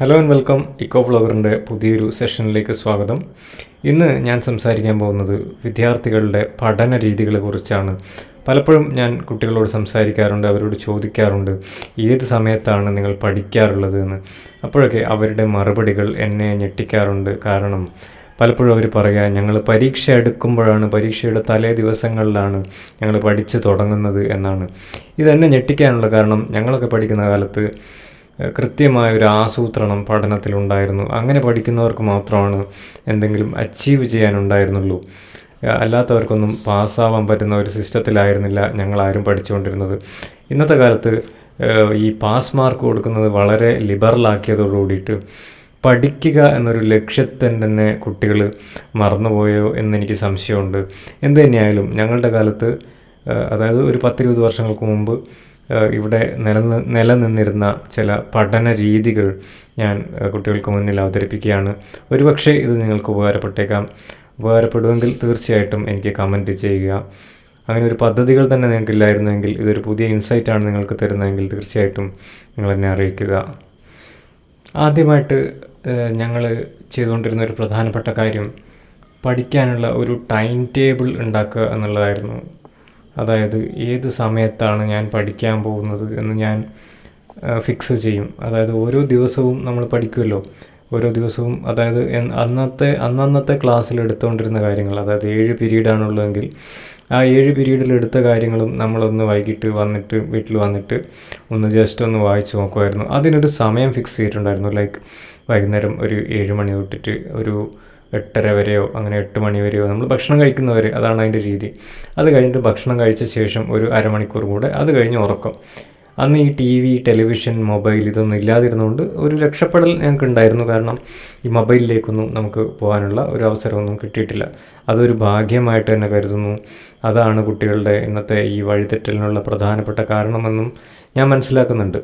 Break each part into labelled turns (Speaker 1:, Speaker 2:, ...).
Speaker 1: Hello and welcome eco വ്ളോഗറിന്റെ പുതിയൊരു സെഷനിലേക്ക് സ്വാഗതം. ഇന്ന് ഞാൻ സംസാരിക്കാൻ പോകുന്നത് വിദ്യാർത്ഥികളുടെ പഠന രീതികളെക്കുറിച്ചാണ് പലപ്പോഴും ഞാൻ കുട്ടികളോട് സംസാരിക്കാറുണ്ട് അവരോട് ചോദിക്കാറുണ്ട് ഏത് സമയത്താണ് നിങ്ങൾ പഠിക്കാറുള്ളത് എന്ന്. അപ്പോഴൊക്കെ അവരുടെ മറുപടികൾ എന്നെ ഞെട്ടിക്കാറുണ്ട്. കാരണം പലപ്പോഴും അവർ പറയുക ഞങ്ങൾ പരീക്ഷ എടുക്കുമ്പോഴാണ് പരീക്ഷയുടെ തലേ ദിവസങ്ങളിലാണ് ഞങ്ങൾ പഠിച്ചു തുടങ്ങുന്നത് എന്നാണ്. ഇതെന്നെ ഞെട്ടിക്കാനുള്ള കാരണം ഞങ്ങളൊക്കെ പഠിക്കുന്ന കാലത്ത് കൃത്യമായ ഒരു ആസൂത്രണം പഠനത്തിലുണ്ടായിരുന്നു. അങ്ങനെ പഠിക്കുന്നവർക്ക് മാത്രമാണ് എന്തെങ്കിലും അച്ചീവ് ചെയ്യാനുണ്ടായിരുന്നുള്ളൂ. അല്ലാത്തവർക്കൊന്നും പാസ്സാവാൻ പറ്റുന്ന ഒരു സിസ്റ്റത്തിലായിരുന്നില്ല ഞങ്ങളാരും പഠിച്ചുകൊണ്ടിരുന്നത്. ഇന്നത്തെ കാലത്ത് ഈ പാസ് മാർക്ക് കൊടുക്കുന്നത് വളരെ ലിബറലാക്കിയതോടു കൂടിയിട്ട് പഠിക്കുക എന്നൊരു ലക്ഷ്യത്തിന് തന്നെ കുട്ടികൾ മറന്നുപോയോ എന്നെനിക്ക് സംശയമുണ്ട്. എന്ത് തന്നെയായാലും ഞങ്ങളുടെ കാലത്ത് അതായത് ഒരു പത്തിരുപത് വർഷങ്ങൾക്ക് മുമ്പ് ഇവിടെ നിലനിന്ന് നിലനിന്നിരുന്ന ചില പഠന രീതികൾ ഞാൻ കുട്ടികൾക്ക് മുന്നിൽ അവതരിപ്പിക്കുകയാണ്. ഒരുപക്ഷെ ഇത് നിങ്ങൾക്ക് ഉപകാരപ്പെട്ടേക്കാം. ഉപകാരപ്പെടുമെങ്കിൽ തീർച്ചയായിട്ടും എനിക്ക് കമന്റ് ചെയ്യുക. അങ്ങനെ ഒരു പദ്ധതികൾ തന്നെ നിങ്ങൾക്ക് നിങ്ങൾക്കില്ലായിരുന്നെങ്കിൽ ഇതൊരു പുതിയ ഇൻസൈറ്റാണ് നിങ്ങൾക്ക് തരുന്നതെങ്കിൽ തീർച്ചയായിട്ടും നിങ്ങൾ എന്നെ അറിയിക്കുക. ആദ്യമായിട്ട് ഞങ്ങൾ ചെയ്തുകൊണ്ടിരുന്ന ഒരു പ്രധാനപ്പെട്ട കാര്യം പഠിക്കാനുള്ള ഒരു ടൈം ടേബിൾ ഉണ്ടാക്കുക എന്നുള്ളതായിരുന്നു അതായത് ഏത് സമയത്താണ് ഞാൻ പഠിക്കാൻ പോകുന്നത് എന്ന് ഞാൻ ഫിക്സ് ചെയ്യും. അതായത് ഓരോ ദിവസവും നമ്മൾ പഠിക്കുമല്ലോ ഓരോ ദിവസവും അതായത് അന്നത്തെ അന്നന്നത്തെ ക്ലാസ്സിൽ എടുത്തുകൊണ്ടിരുന്ന കാര്യങ്ങൾ അതായത് ഏഴ് പീരീഡാണുള്ളതെങ്കിൽ ആ ഏഴ് പീരീഡിൽ എടുത്ത കാര്യങ്ങളും നമ്മളൊന്ന് വൈകിട്ട് വന്നിട്ട് വീട്ടിൽ വന്നിട്ട് ഒന്ന് ജസ്റ്റ് ഒന്ന് വായിച്ചു നോക്കുമായിരുന്നു. അതിനൊരു സമയം ഫിക്സ് ചെയ്തിട്ടുണ്ടായിരുന്നു. ലൈക്ക് വൈകുന്നേരം ഒരു ഏഴ് മണി തൊട്ടിട്ട് ഒരു എട്ടര വരെയോ അങ്ങനെ എട്ട് മണി വരെയോ നമ്മൾ ഭക്ഷണം കഴിക്കുന്നവർ അതാണ് അതിന്റെ രീതി. അത് കഴിഞ്ഞിട്ട് ഭക്ഷണം കഴിച്ച ശേഷം ഒരു അരമണിക്കൂർ കൂടെ അത് കഴിഞ്ഞ് ഉറക്കം. അന്ന് ഈ ടി വി ടെലിവിഷൻ മൊബൈൽ ഇതൊന്നും ഇല്ലാതിരുന്നുകൊണ്ട് ഒരു രക്ഷപ്പെടൽ ഞങ്ങൾക്ക് ഉണ്ടായിരുന്നു കാരണം ഈ മൊബൈലിലേക്കൊന്നും നമുക്ക് പോകാനുള്ള ഒരു അവസരമൊന്നും കിട്ടിയിട്ടില്ല. അതൊരു ഭാഗ്യമായിട്ട് തന്നെ കരുതുന്നു. അതാണ് കുട്ടികളുടെ ഇന്നത്തെ ഈ വഴിതെറ്റലിനുള്ള പ്രധാനപ്പെട്ട കാരണമെന്നും ഞാൻ മനസ്സിലാക്കുന്നുണ്ട്.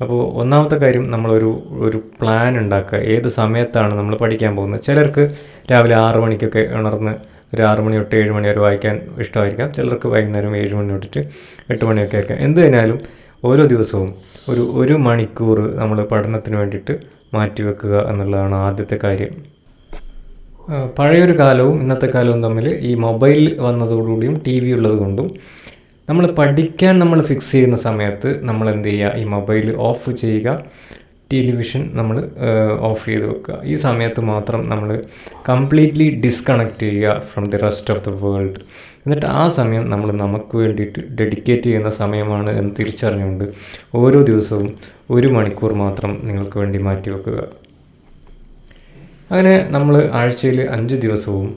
Speaker 1: അപ്പോൾ ഒന്നാമത്തെ കാര്യം നമ്മളൊരു ഒരു പ്ലാൻ ഉണ്ടാക്കുക. ഏത് സമയത്താണ് നമ്മൾ പഠിക്കാൻ പോകുന്നത്? ചിലർക്ക് രാവിലെ ആറ് മണിക്കൊക്കെ ഉണർന്ന് ഒരു ആറ് മണി തൊട്ട് ഏഴ് മണി വരെ വായിക്കാൻ ഇഷ്ടമായിരിക്കാം. ചിലർക്ക് വൈകുന്നേരം ഏഴ് മണി തൊട്ടിട്ട് എട്ട് മണിയൊക്കെ ആയിരിക്കാം. എന്ത് കഴിഞ്ഞാലും ഓരോ ദിവസവും ഒരു ഒരു മണിക്കൂർ നമ്മൾ പഠനത്തിന് വേണ്ടിയിട്ട് മാറ്റിവെക്കുക എന്നുള്ളതാണ് ആദ്യത്തെ കാര്യം. പഴയൊരു കാലവും ഇന്നത്തെ കാലവും തമ്മിൽ ഈ മൊബൈൽ വന്നതോടുകൂടിയും ടി വി ഉള്ളത് കൊണ്ടും നമ്മൾ പഠിക്കാൻ നമ്മൾ ഫിക്സ് ചെയ്യുന്ന സമയത്ത് നമ്മൾ എന്ത് ചെയ്യുക? ഈ മൊബൈൽ ഓഫ് ചെയ്യുക. ടെലിവിഷൻ നമ്മൾ ഓഫ് ചെയ്ത് വെക്കുക. ഈ സമയത്ത് മാത്രം നമ്മൾ കംപ്ലീറ്റ്ലി ഡിസ്കണക്ട് ചെയ്യുക from the rest of the world എന്നിട്ട് ആ സമയം നമ്മൾ നമുക്ക് വേണ്ടിയിട്ട് ഡെഡിക്കേറ്റ് ചെയ്യുന്ന സമയമാണ് എന്ന് തിരിച്ചറിഞ്ഞുകൊണ്ട് ഓരോ ദിവസവും ഒരു മണിക്കൂർ മാത്രം നിങ്ങൾക്ക് വേണ്ടി മാറ്റി വെക്കുക. അങ്ങനെ നമ്മൾ ആഴ്ചയിൽ അഞ്ച് ദിവസവും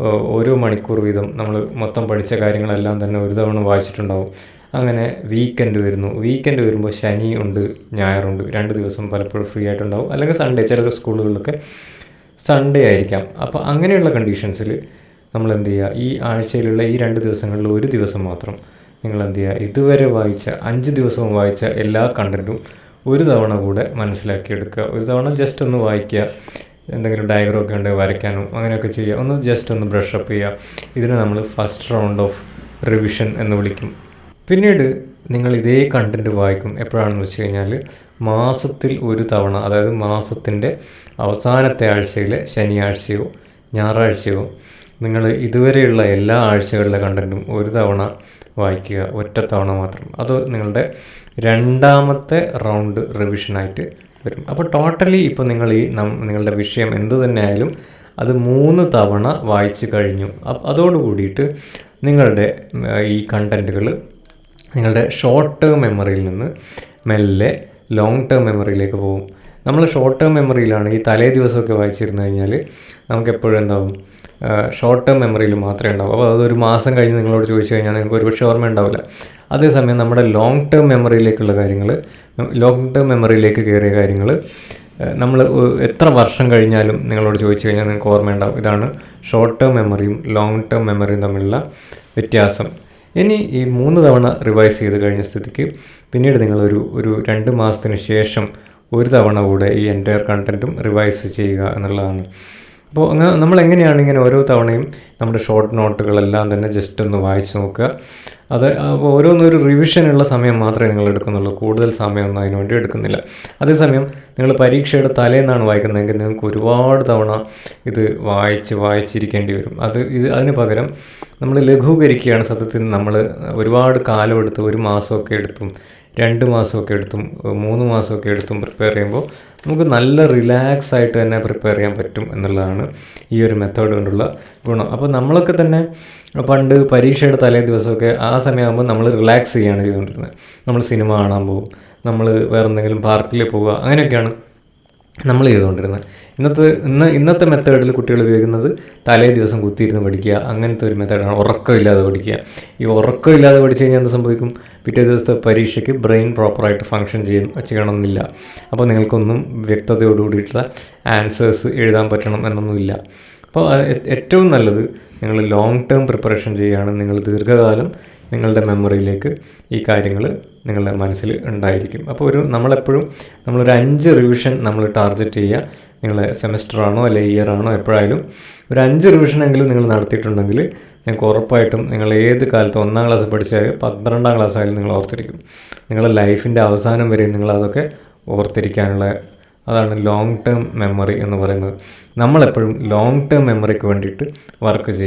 Speaker 1: ഓരോ മണിക്കൂർ വീതം നമ്മൾ മൊത്തം പഠിച്ച കാര്യങ്ങളെല്ലാം തന്നെ ഒരു തവണ വായിച്ചിട്ടുണ്ടാവും. അങ്ങനെ വീക്കെൻഡ് വരുന്നു. വീക്കെൻഡ് വരുമ്പോൾ ശനി ഉണ്ട് ഞായറുണ്ട് രണ്ട് ദിവസം പലപ്പോഴും ഫ്രീ ആയിട്ടുണ്ടാവും. അല്ലെങ്കിൽ സൺഡേ ചില സ്കൂളുകളിലൊക്കെ സൺഡേ ആയിരിക്കാം. അപ്പോൾ അങ്ങനെയുള്ള കണ്ടീഷൻസിൽ നമ്മൾ എന്ത് ചെയ്യുക? ഈ ആഴ്ചയിലുള്ള ഈ രണ്ട് ദിവസങ്ങളിൽ ഒരു ദിവസം മാത്രം നിങ്ങൾ എന്ത് ചെയ്യുക? ഇതുവരെ വായിച്ച അഞ്ച് ദിവസവും വായിച്ച എല്ലാ കണ്ടന്റും ഒരു തവണ കൂടെ മനസ്സിലാക്കിയെടുക്കുക. ഒരു തവണ ജസ്റ്റ് ഒന്ന് വായിക്കുക. എന്തെങ്കിലും ഡയഗ്രം ഒക്കെ ഉണ്ടെങ്കിൽ വരയ്ക്കാനും അങ്ങനെയൊക്കെ ചെയ്യുക. ഒന്ന് ജസ്റ്റ് ഒന്ന് ബ്രഷപ്പ് ചെയ്യുക. ഇതിനെ നമ്മൾ ഫസ്റ്റ് റൗണ്ട് ഓഫ് റിവിഷൻ എന്ന് വിളിക്കും. പിന്നീട് നിങ്ങൾ ഇതേ കണ്ടന്റ് വായിക്കും. എപ്പോഴാണെന്ന് വെച്ച് കഴിഞ്ഞാൽ മാസത്തിൽ ഒരു തവണ അതായത് മാസത്തിന്റെ അവസാനത്തെ ആഴ്ചയിലെ ശനിയാഴ്ചയോ ഞായറാഴ്ചയോ നിങ്ങൾ ഇതുവരെയുള്ള എല്ലാ ആഴ്ചകളിലെ കണ്ടന്റും ഒരു തവണ വായിക്കുക. ഒറ്റ തവണ മാത്രം. അത് നിങ്ങളുടെ രണ്ടാമത്തെ റൗണ്ട് റിവിഷനായിട്ട് വരും. അപ്പോൾ ടോട്ടലി ഇപ്പോൾ നിങ്ങൾ ഈ നിങ്ങളുടെ വിഷയം എന്ത് തന്നെ ആയാലും അത് മൂന്ന് തവണ വായിച്ചു കഴിഞ്ഞു. അതോടുകൂടിയിട്ട് അതോട് കൂടിയിട്ട് നിങ്ങളുടെ ഈ കണ്ടന്റുകൾ നിങ്ങളുടെ ഷോർട്ട് ടേം മെമ്മറിയിൽ നിന്ന് മെല്ലെ ലോങ് ടേം മെമ്മറിയിലേക്ക് പോകും. നമ്മൾ ഷോർട്ട് ടേം മെമ്മറിയിലാണ് ഈ തലേ ദിവസമൊക്കെ വായിച്ചിരുന്നു കഴിഞ്ഞാൽ നമുക്ക് എപ്പോഴും എന്താവും? ഷോർട്ട് ടേം മെമ്മറിയിൽ മാത്രമേ ഉണ്ടാവും. അപ്പോൾ അതൊരു മാസം കഴിഞ്ഞ് നിങ്ങളോട് ചോദിച്ചു കഴിഞ്ഞാൽ നിങ്ങൾക്ക് ഒരുപക്ഷെ ഓർമ്മ ഉണ്ടാവില്ല. അതേസമയം നമ്മുടെ ലോങ് ടേം മെമ്മറിയിലേക്കുള്ള കാര്യങ്ങൾ ലോങ് ടേം മെമ്മറിയിലേക്ക് കയറിയ കാര്യങ്ങൾ നമ്മൾ എത്ര വർഷം കഴിഞ്ഞാലും നിങ്ങളോട് ചോദിച്ചു കഴിഞ്ഞാൽ നിങ്ങൾക്ക് ഓർമ്മയുണ്ടാവും ഇതാണ് ഷോർട്ട് ടേം മെമ്മറിയും ലോങ് ടേം മെമ്മറിയും തമ്മിലുള്ള വ്യത്യാസം. ഇനി ഈ മൂന്ന് തവണ റിവൈസ് ചെയ്ത് കഴിഞ്ഞ സ്ഥിതിക്ക് പിന്നീട് നിങ്ങളൊരു ഒരു രണ്ട് മാസത്തിന് ശേഷം ഒരു തവണ കൂടെ ഈ എന്റയർ കണ്ടന്റും റിവൈസ് ചെയ്യുക എന്നുള്ളതാണ്. അപ്പോൾ നമ്മൾ എങ്ങനെയാണ് ഇങ്ങനെ ഓരോ തവണയും നമ്മുടെ ഷോർട്ട് നോട്ടുകളെല്ലാം തന്നെ ജസ്റ്റ് ഒന്ന് വായിച്ച് നോക്കുക. അത് അപ്പോൾ ഓരോന്നൊരു റിവിഷനുള്ള സമയം മാത്രമേ നിങ്ങൾ എടുക്കുന്നുള്ളൂ കൂടുതൽ സമയമൊന്നും അതിന് വേണ്ടി എടുക്കുന്നില്ല. അതേസമയം നിങ്ങൾ പരീക്ഷയുടെ തലേന്നാണ് വായിക്കുന്നതെങ്കിൽ നിങ്ങൾക്ക് ഒരുപാട് തവണ ഇത് വായിച്ച് വായിച്ചിരിക്കേണ്ടി വരും. അത് ഇത് അതിന് പകരം നമ്മൾ ലഘൂകരിക്കുകയാണ് സത്യത്തിൽ നമ്മൾ ഒരുപാട് കാലം എടുത്ത് ഒരു മാസമൊക്കെ എടുത്തും രണ്ട് മാസമൊക്കെ എടുത്തും മൂന്ന് മാസമൊക്കെ എടുത്തും പ്രിപ്പയർ ചെയ്യുമ്പോൾ നമുക്ക് നല്ല റിലാക്സ് ആയിട്ട് തന്നെ പ്രിപ്പയർ ചെയ്യാൻ പറ്റും എന്നുള്ളതാണ് ഈ ഒരു മെത്തേഡ് കൊണ്ടുള്ള ഗുണം. അപ്പോൾ നമ്മളൊക്കെ തന്നെ പണ്ട് പരീക്ഷയുടെ തലേ ദിവസമൊക്കെ ആ സമയമാകുമ്പോൾ നമ്മൾ റിലാക്സ് ചെയ്യുകയാണ് ചെയ്തുകൊണ്ടിരുന്നത്. നമ്മൾ സിനിമ കാണാൻ പോകും. നമ്മൾ വേറെ എന്തെങ്കിലും പാർക്കിൽ പോവുക അങ്ങനെയൊക്കെയാണ് നമ്മൾ ചെയ്തുകൊണ്ടിരുന്നത്. ഇന്നത്തെ ഇന്ന് ഇന്നത്തെ മെത്തേഡിൽ കുട്ടികൾ ഉപയോഗിക്കുന്നത് തലേ ദിവസം കുത്തിയിരുന്ന് പഠിക്കുക. അങ്ങനത്തെ ഒരു മെത്തേഡാണ് ഉറക്കമില്ലാതെ പഠിക്കുക. ഈ ഉറക്കമില്ലാതെ പഠിച്ചു കഴിഞ്ഞാൽ എന്ത് സംഭവിക്കും? പിറ്റേ ദിവസത്തെ പരീക്ഷയ്ക്ക് ബ്രെയിൻ പ്രോപ്പറായിട്ട് ഫങ്ഷൻ ചെയ്യും ചെയ്യണമെന്നില്ല. അപ്പോൾ നിങ്ങൾക്കൊന്നും വ്യക്തതയോടുകൂടിയിട്ടുള്ള ആൻസേഴ്സ് എഴുതാൻ പറ്റണം എന്നൊന്നുമില്ല. അപ്പോൾ ഏറ്റവും നല്ലത് നിങ്ങൾ ലോങ് ടേം പ്രിപ്പറേഷൻ ചെയ്യുകയാണ് നിങ്ങൾ ദീർഘകാലം നിങ്ങളുടെ മെമ്മറിയിലേക്ക് ഈ കാര്യങ്ങൾ നിങ്ങളുടെ മനസ്സിൽ ഉണ്ടായിരിക്കും. അപ്പോൾ ഒരു നമ്മളെപ്പോഴും നമ്മളൊരു അഞ്ച് റിവിഷൻ നമ്മൾ ടാർഗറ്റ് ചെയ്യുക. നിങ്ങളെ സെമസ്റ്റർ ആണോ അല്ലെ ഇയർ ആണോ എപ്പോഴായാലും ഒരു അഞ്ച് റിവിഷനെങ്കിലും നിങ്ങൾ നടത്തിയിട്ടുണ്ടെങ്കിൽ നിങ്ങൾക്ക് ഉറപ്പായിട്ടും നിങ്ങൾ ഏത് കാലത്ത് ഒന്നാം ക്ലാസ് പഠിച്ചാൽ പന്ത്രണ്ടാം ക്ലാസ് ആയാലും നിങ്ങൾ ഓർത്തിരിക്കും. നിങ്ങളുടെ ലൈഫിന്റെ അവസാനം വരെ നിങ്ങൾ അതൊക്കെ ഓർത്തിരിക്കാനുള്ള അതാണ് ലോങ് ടേം മെമ്മറി എന്ന് പറയുന്നത്. നമ്മളെപ്പോഴും ലോങ് ടേം മെമ്മറിക്ക് വേണ്ടിയിട്ട് വർക്ക് ചെയ്യുക